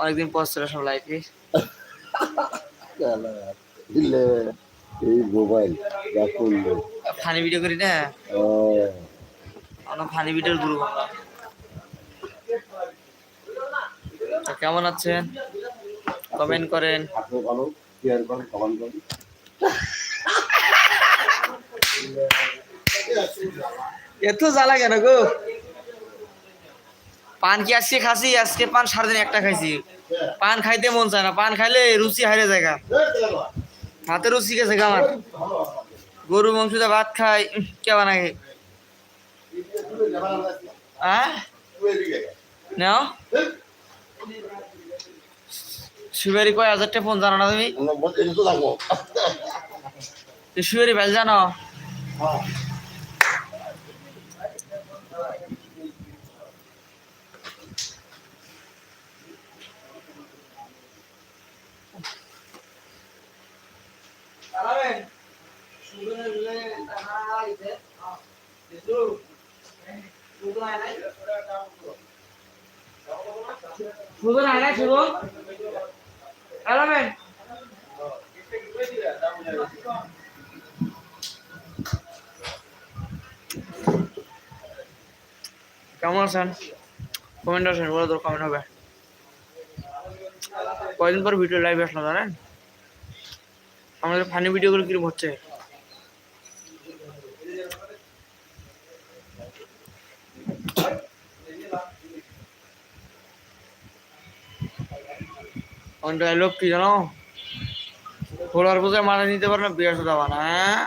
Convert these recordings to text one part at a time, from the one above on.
অনেকদিন পর ছিল সব লাইফে এই মোবাইল যা করল। ফানি ভিডিও করি না? আমরা ফানি ভিডিওর গ্রুপ আমরা তো কেমন আছেন? কমেন্ট করেন। ভালো? শেয়ার করুন কমেন্ট করুন। এত জ্বালা কেন গো? পান কি আজকে খাসি? আজকে পান সারাদিন একটা খাইছি। পান খাইতে মন চায় না। পান খাইলে রুচি হারে জায়গা। হাতে রুচি গেছে আমার। গরু মাংস দিয়ে ভাত খাই। কে বানাই নাও। সুবেরি কয় হাজারটা ফোন জানো না তুমি? আমরা বলতে তো থাকব তো সুবেরি বেল জানো সুজন না সুজন এলামেন কেমন আছেন? কমেন্ট আছেন বলে তোর কমেন্ট হবে। কয়দিন পর ভিডিও লাইভ আসলো, জানেন? আমাদের ফানি ভিডিওগুলো কীরকম হচ্ছে? ডায়লগ কি জানো? ফোলার বোঝায় মারা নিতে পারে না বিয়ার সাদা বানা হ্যাঁ?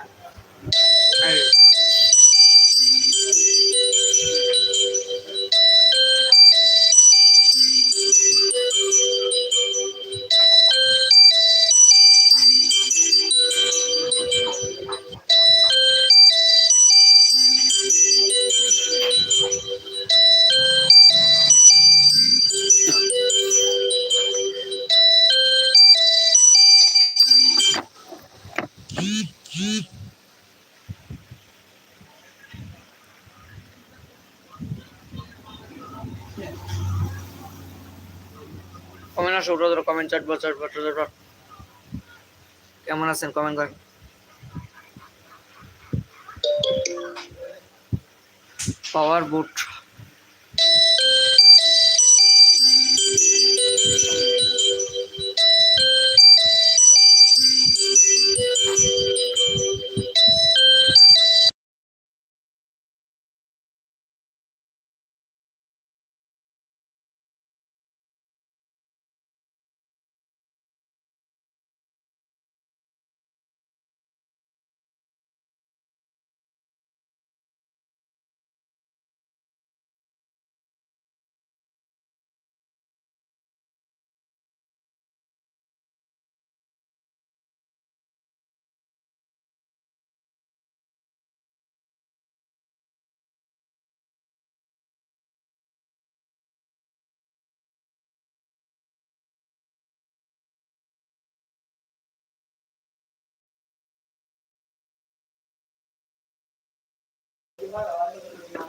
আসো উঠো ধরো কমেন্ট চাটবো চাটবো চাটবো কেমন আছেন? কমেন্ট করেন। পাওয়ার বুট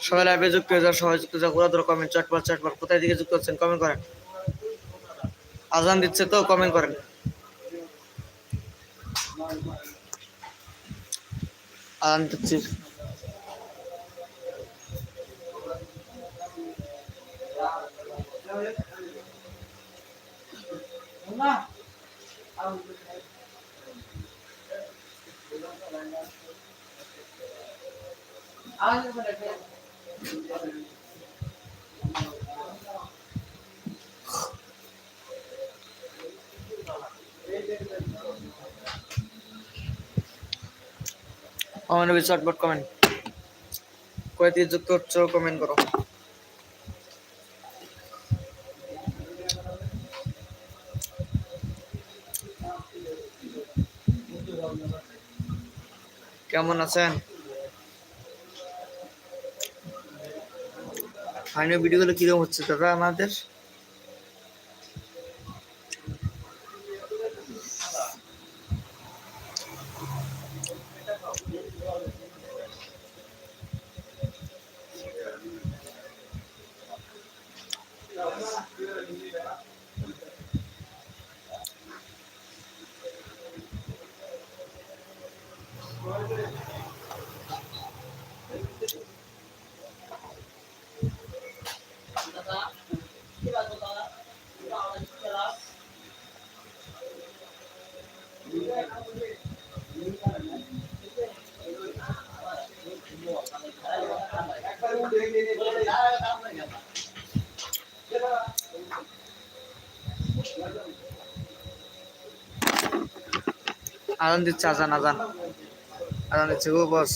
সবাই লাইভে যুক্ত হয়ে যাও সবাই যুক্ত যাও ধরো কমেন্ট চাটবার চাটবার কোথায় দিকে যুক্ত হচ্ছেন কমেন্ট করেন। আজান দিচ্ছে তো কমেন্ট করেন। আজান দিচ্ছি। কমেন্ট চটপট কমেন্ট কয় দিয়ে যুক্ত হচ্ছ কমেন্ট করো। কেমন আছেন? ফাইনাল ভিডিওগুলো কীরকম হচ্ছে দাদা আমাদের? আজান দিচ্ছে আজান আজান আজান দিচ্ছে গো বস।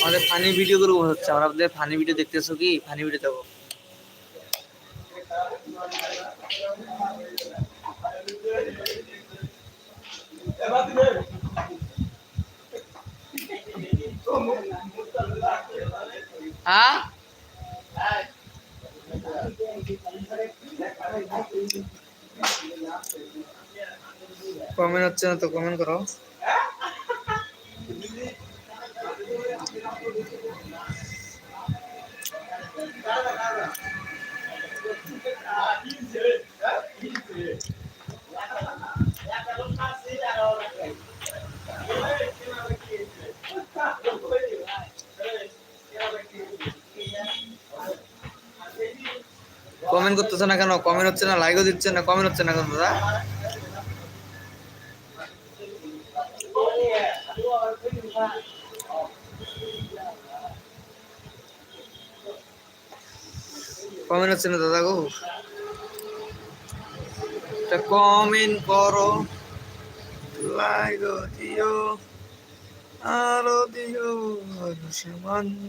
আমাদের ফানি ভিডিও গুলো হচ্ছে। আমরা আপনাদের ফানি ভিডিও দেখতেছো কি? ফানি ভিডিও দেবো হ্যাঁ? কমেন্ট হচ্ছে না তো কমেন্ট করো। কমেন্ট করতেছে না কেন? কমেন্ট হচ্ছে না লাইকও দিচ্ছে না কমেন্ট হচ্ছে না কেন দাদা? কমেন্ট হচ্ছে না দাদা গো? কমেন্ট করো। লাইক দিও, আরও দিও সামান্য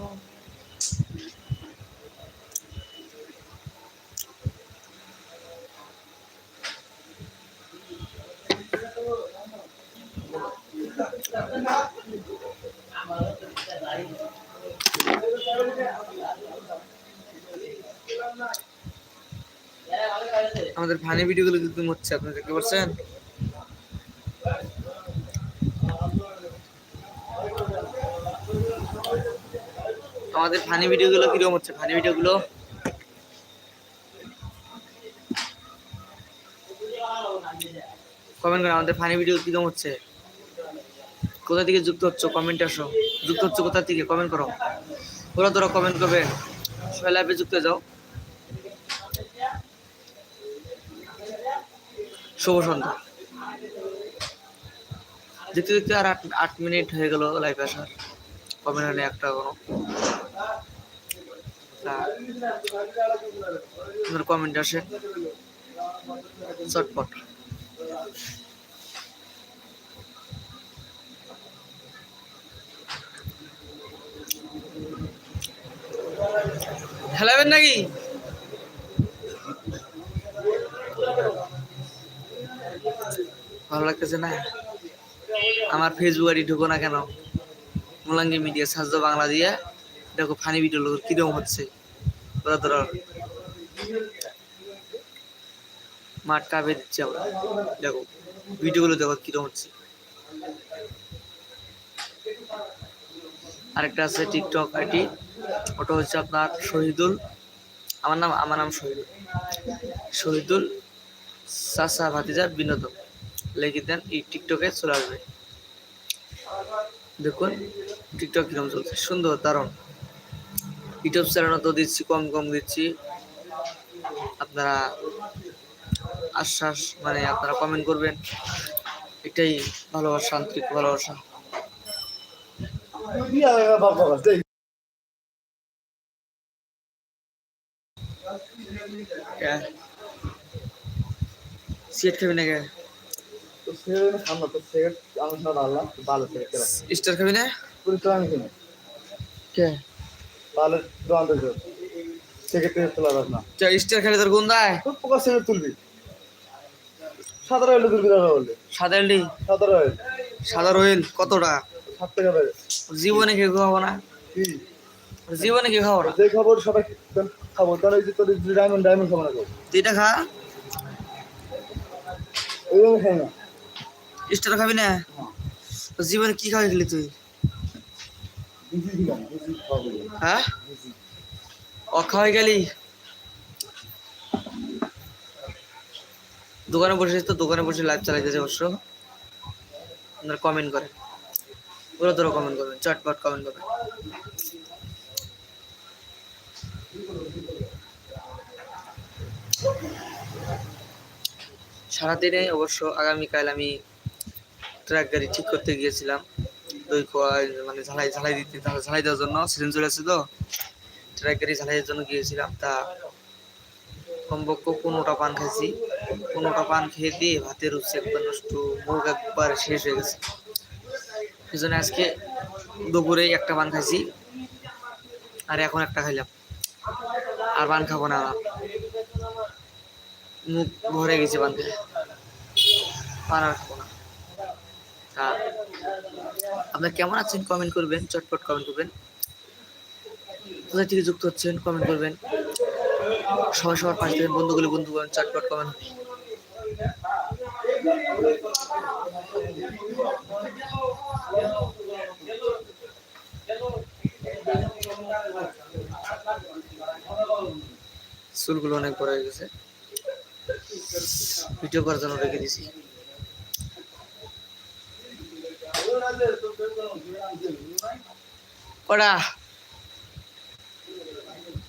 আমাদের ফানি ভিডিওগুলো কিন্তু হচ্ছে আপনি দেখতে পাচ্ছেন। আমাদের ফানি ভিডিওগুলো কীরকম হচ্ছে? ফানি ভিডিওগুলো? কমেন্ট করে আমাদের ফানি ভিডিও কীরকম হচ্ছে? কোথা থেকে যুক্ত হচ্ছে? কমেন্ট আসো। যুক্ত হচ্ছে কোথা থেকে? কমেন্ট করো। ওরা তোরা কমেন্ট করবে। সবাই লাইভে যুক্ত যাও। শুভ সন্ধ্যা। দেখতে দেখতে আর আট আট মিনিট হয়ে গেল লাইভ আসার। কমেন্ট হয়নি একটা কোনো। কমেন্ট আসে। চটপট। খেলাবেন নাকি লাগতেছে না? আমার ফেসবুক আইডি ঢুকো না কেন? মোলাঙ্গি মিডিয়া সাজদো বাংলা দিয়ে। দেখো ফানি ভিডিও লোক কীরকম হচ্ছে? আমরা দেখো ভিডিওগুলো দেখো হচ্ছে। আরেকটা আছে টিকটক আইডি। ওটা হচ্ছে আপনার শহীদুল। আমার নাম আমার নাম শহীদুল। শহীদুল সাসা ভাতিজা বিনোদন। লিখে দেন, এই টিকটকে চলে আসবে। দেখুন, টিকটক কীরকম চলছে। সুন্দর, দারুণ। ইউটিউব চ্যানেল তো দিচ্ছি, কম কম দিচ্ছি। আপনারা আশ্বাস মানে আপনারা কমেন্ট করবেন। এটাই ভালোবাসা, আন্তরিক ভালোবাসা। সিট খাবি না স্টার খাবি না? কে? চা স্টার খালি তোর গুণ দেয় সাদা রয়েল তুলবি না বললে সাদা এলডি সাদা রয়েল সাদা রয়েল কতটা? সাত টাকা বেড়ে জীবনে কেউ খাব না। জীবনে কেউ খাব না। যে খবর সবাই খাব তাহলে ওই যে তোর ডায়মন্ড ডায়মন্ড খাব না তুই এটা খা। খাই না। স্টার খাবি না? জীবনে কি খাবি খেলি তুই? খাওয়া হ্যাঁ? হয়ে গেলি দোকানে বসে তো, দোকানে বসে লাইভ চালাইতেছে অবশ্য। আপনারা কমেন্ট করেন। ওরা তোরা কমেন্ট করবেন, চটপট কমেন্ট করবেন। সারাদিনে অবশ্য আগামীকাল আমি ট্রাক গাড়ি ঠিক করতে গিয়েছিলাম। দই খোয়া মানে ঝালাই ঝালাই দিতে, ঝালাই দেওয়ার জন্য, সিজন চলে আসছে তো। ট্রাক গাড়ি ঝালাইয়ের জন্য গিয়েছিলাম। তা কমপক্ষ পনেরোটা পান খাইছি পনেরোটা পান খেয়ে দিয়ে ভাতের রুচি একবার নষ্ট, মুখ একবার শেষ হয়ে গেছে। সেই জন্য আজকে দুপুরে একটা পান খাইছি। আর এখন একটা খাইলাম। আর পান খাব না। মুখ ভরে গেছে পান খেয়ে পান আর খাব আপনার কেমন আছেন? কমেন্ট করবেন, চটপট কমেন্ট করবেন। কোথা থেকে যুক্ত হচ্ছেন? কমেন্ট করবেন। সবাই সবার পাশে থাকবেন। বন্ধুগুলো বন্ধু করবেন চটপট কমেন্ট চুলগুলো অনেক বড় হয়ে গেছে। ভিডিও করার জন্য রেখে দিছি।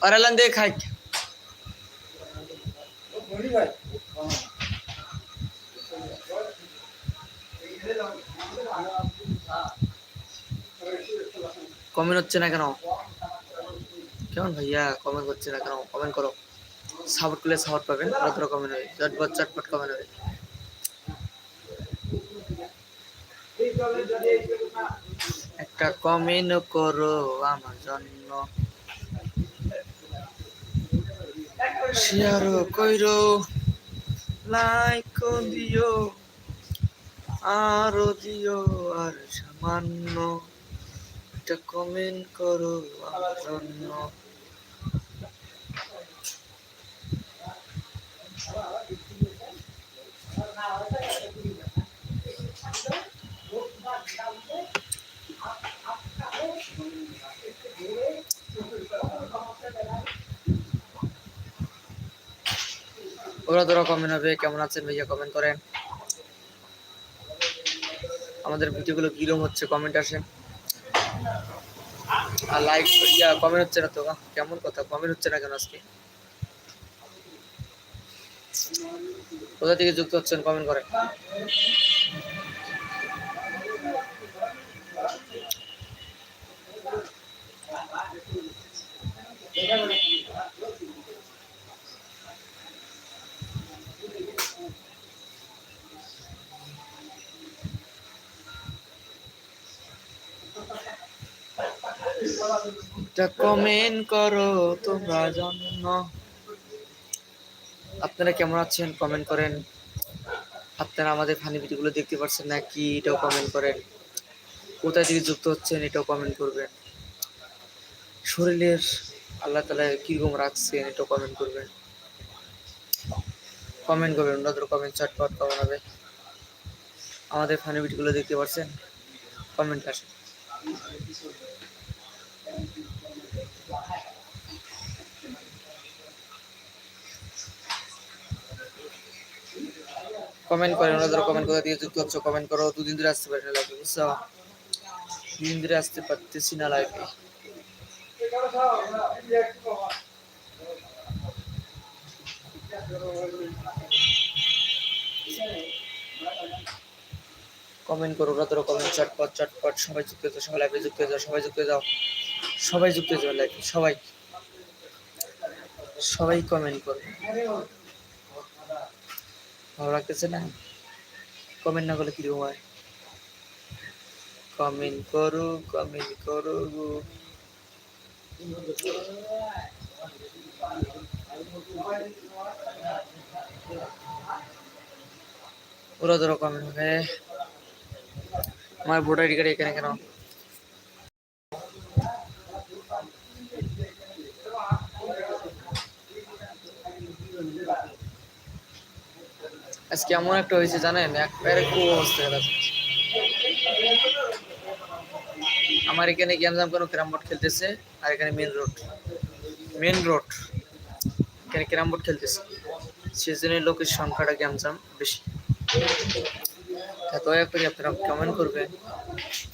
অরালান দিয়ে খাই। কমেন্ট হচ্ছে না কেন? কেমন ভাইয়া কমেন্ট হচ্ছে না কেন? কমেন্ট করো। সাপোর্ট করলে সাপোর্ট পাবেন। কত কমেন্ট হবে? চটপট চটপট কমেন্ট হবে। একটা কমেন্ট করো আমার জন্য। শেয়ার কইরো লাইক দিও আরও দিও, আর সামান্য একটা কমেন্ট করো আমার জন্য। ওরা তোরা কমেন্ট হবে, কেমন আছেন ভাইয়া কমেন্ট করেন। আমাদের ভিডিওগুলো কীরকম হচ্ছে কমেন্ট আসেন। আর লাইক ইয়া কমেন্ট হচ্ছে না তো? কেমন কথা? কমেন্ট হচ্ছে না কেন আজকে? কোথা থেকে যুক্ত হচ্ছেন কমেন্ট করেন। একটা কমেন্ট করো, তোমরা জন্য আপনারা কেমন আছেন? কমেন্ট করেন। আপনারা আমাদের ফানি ভিডিওগুলো দেখতে পাচ্ছেন নাকি? এটাও কমেন্ট করেন। কোথায় থেকে যুক্ত হচ্ছেন, এটাও কমেন্ট করবেন। শরীরের আল্লাহ তালা কীরকম রাখছেন, এটাও কমেন্ট করবেন। কমেন্ট করবেন অন্যদের কমেন্ট চটপট কমেন্ট হবে। আমাদের ফানি ভিডিওগুলো দেখতে পাচ্ছেন কমেন্ট আসেন। কমেন্ট করেন ওনাদের কমেন্ট কোথা দিয়ে যুক্ত হচ্ছে কমেন্ট করো। দুদিন ধরে আসতে পারি না লাইভে বুঝছ? দুদিন ধরে আসতে পারতেছি না লাইভে কমেন্ট করো, ওরা তোরা কমেন্ট চটপট চটপট, সবাই যুক্ত যাও, সবাই লাইভে যুক্ত হয়ে যাও, সবাই যুক্ত হয়ে যাও। সবাই যুক্ত হয়ে যাও সবাই। সবাই কমেন্ট করো ভালো লাগতেছে না? কমেন্ট না করলে কীরকম হয়? কমেন্ট করো কমেন্ট করো। ওরা ধরো কমেন্ট হবে আমার ভোটার আইডি কার্ড এখানে কেন? আজকে এমন একটা হয়েছে, জানেন? একবারে খুব অবস্থা খারাপ। আমার এখানে গেম জাম কোনো ক্যারাম বোর্ড খেলতেছে, আর এখানে মেন রোড মেন রোড এখানে ক্যারাম বোর্ড খেলতেছে। সেজন্য লোকের সংখ্যাটা গেম জাম বেশি। দয়া করে আপনারা কমেন্ট করবেন।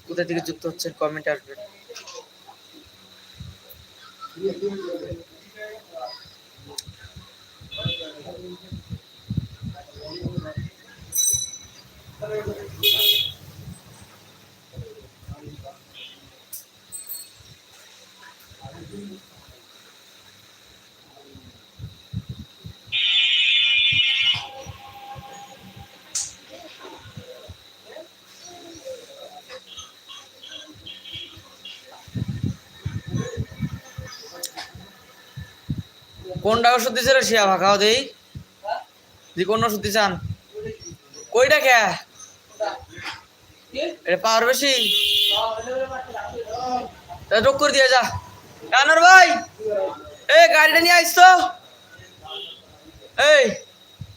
কোথা থেকে যুক্ত হচ্ছেন কমেন্ট আসবেন। কোনটা ওষুধ দিছে রে শিয়া ভাখাও দেই। কোন ওষুধ দিছান? কইটা কে এটা পাওয়ার বেশি যোগ করে যা। কানোর ভাই, এই গাড়িটা নিয়ে আইস তো। এই,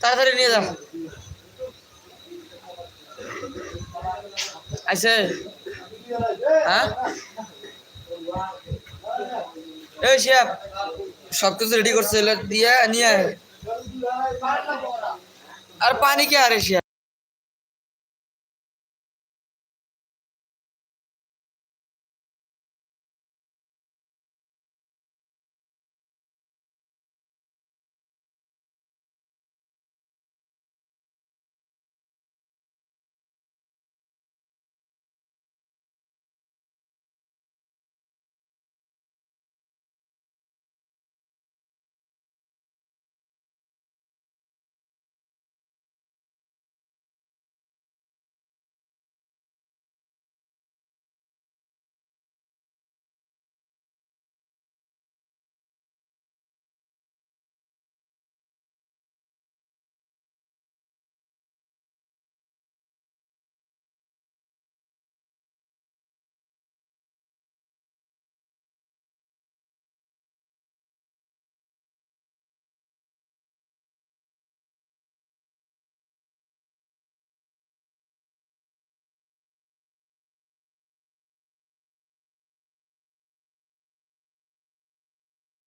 তাড়াতাড়ি নিয়ে যা। আইসে। হ্যাঁ? এই শিয়া সব কিছু রেডি করছে দিয়ে নিয়ে। আর পানি কে আরে শিয়া